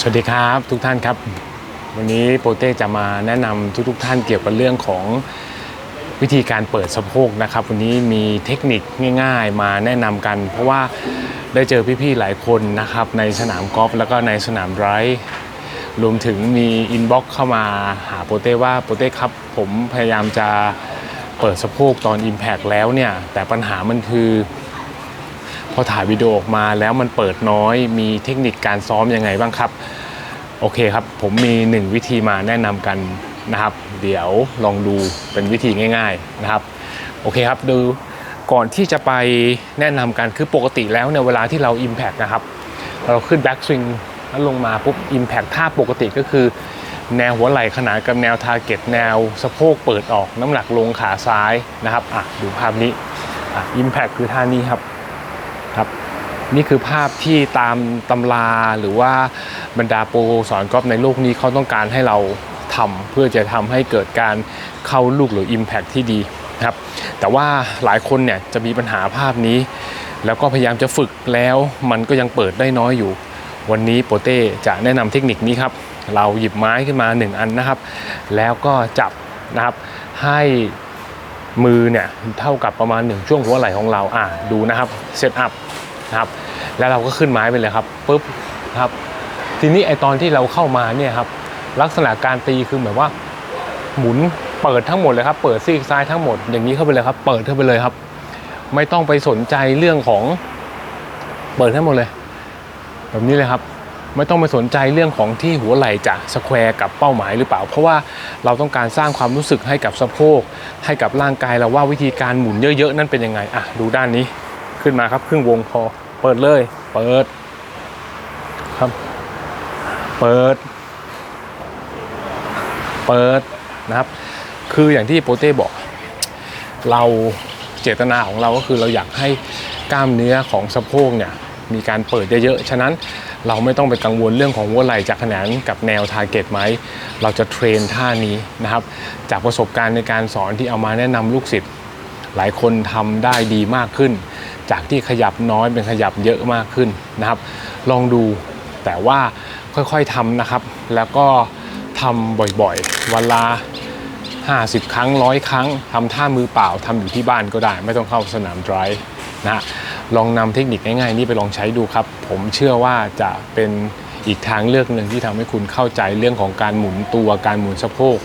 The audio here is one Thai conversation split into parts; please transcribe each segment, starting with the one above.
สวัสดีครับทุกท่านครับ วันนี้โปเต้จะมาแนะนำทุกๆทท่านเกี่ยวกับเรื่องของวิธีการเปิดสะโพกนะครับ วันนี้มีเทคนิคง่าย ๆ มาแนะนำกัน เพราะว่าได้เจอพี่ๆหลายคนนะครับในสนามกอล์ฟแล้วก็ในสนามไรด์รวมถึงมีอินบ็อกเข้ามาหาโปเต้ว่าโปเต้ครับ ผมพยายามจะเปิดสะโพกตอน Impact แล้วเนี่ย แต่ปัญหามันคือ พอถ่ายวิดีโอออกมาแล้วมันเปิดน้อย มีเทคนิคการซ้อมยังไงบ้างครับ โอเคครับ ผมมีหนึ่งวิธีมาแนะนำกันนะครับ เดี๋ยวลองดูเป็นวิธีง่าย ๆนะครับ โอเคครับดูก่อนที่จะไปแนะนำกันคือปกติแล้วเนี่ยเวลาที่เรา Impact นะครับ เราขึ้น Back Swing แล้วลงมาปุ๊บ Impact ท่าปกติก็คือ แนวหัวไหล่ขนานกับแนว Target แนวสะโพกเปิดออกน้ำหนักลงขาซ้ายนะครับอะดูภาพนี้อะ Impact คือท่านี้ครับ ครับนี่คือภาพที่ตามตำราหรือว่าบรรดาโปรสอนกอล์ฟในโลกนี้เขาต้องการให้เราทำเพื่อจะทำให้เกิดการเข้าลูกหรือ Impact ที่ดีนะครับแต่ว่าหลายคนเนี่ยจะมีปัญหาภาพนี้ แล้วก็พยายามจะฝึกแล้วมันก็ยังเปิดได้น้อยอยู่ วันนี้โปเต้จะแนะนำเทคนิคนี้ครับ เราหยิบไม้ขึ้นมา 1 อันนะครับ แล้วก็จับนะครับให้ มือเนี่ยเท่ากับประมาณหนึ่งช่วงหัวไหล่ของเราอ่าดูนะครับเซตอัพนะครับแล้วเราก็ขึ้นไม้ไปเลยครับปุ๊บครับทีนี้ไอตอนที่เราเข้ามาเนี่ยครับลักษณะการตีคือเหมือนว่าหมุนเปิดทั้งหมดเลยครับเปิดซีกซ้ายทั้งหมดอย่างนี้เข้าไปเลยครับเปิดเข้าไปเลยครับ ไม่ต้องไปสนใจเรื่องของเปิดทั้งหมดเลย แบบนี้เลยครับ ไม่ต้องไปสนใจเรื่องของที่หัวไหล่จะสแควร์กับเป้าหมายหรือเปล่า เพราะว่าเราต้องการสร้างความรู้สึกให้กับสะโพก ให้กับร่างกายเราว่าวิธีการหมุนเยอะๆ นั่นเป็นยังไงอะดูด้านนี้ขึ้นมาครับครึ่งวงพอเปิดเลย เปิดครับ เปิด เปิดนะครับ คืออย่างที่โปเต้บอก เราเจตนาของเราก็คือเราอยากให้กล้ามเนื้อของสะโพกเนี่ยมีการเปิดเยอะๆ ฉะนั้น เราไม่ต้องไปกังวลเรื่องของหัวไหล่จากขนานกับแนวทาร์เก็ตไหม เราจะเทรนท่านี้นะครับ จากประสบการณ์ในการสอนที่เอามาแนะนำลูกศิษย์หลายคนทำได้ดีมากขึ้น จากที่ขยับน้อยเป็นขยับเยอะมากขึ้นนะครับ ลองดูแต่ว่าค่อยๆทำนะครับ แล้วก็ทำบ่อยๆ วันละ50 ครั้งร้อยครั้งทำท่ามือเปล่าทำอยู่ที่บ้านก็ได้ ไม่ต้องเข้าสนามไดรฟ์นะฮะ ลองนำเทคนิคง่ายๆ นี้ไปลองใช้ดูครับ ผมเชื่อว่าจะเป็นอีกทางเลือกหนึ่งที่ทำให้คุณเข้าใจเรื่องของการหมุนตัวการหมุนสะโพก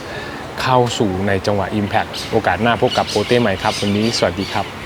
เข้าสู่ในจังหวะ Impact โอกาสหน้าพบกับโปเต้ใหม่ครับ วันนี้สวัสดีครับ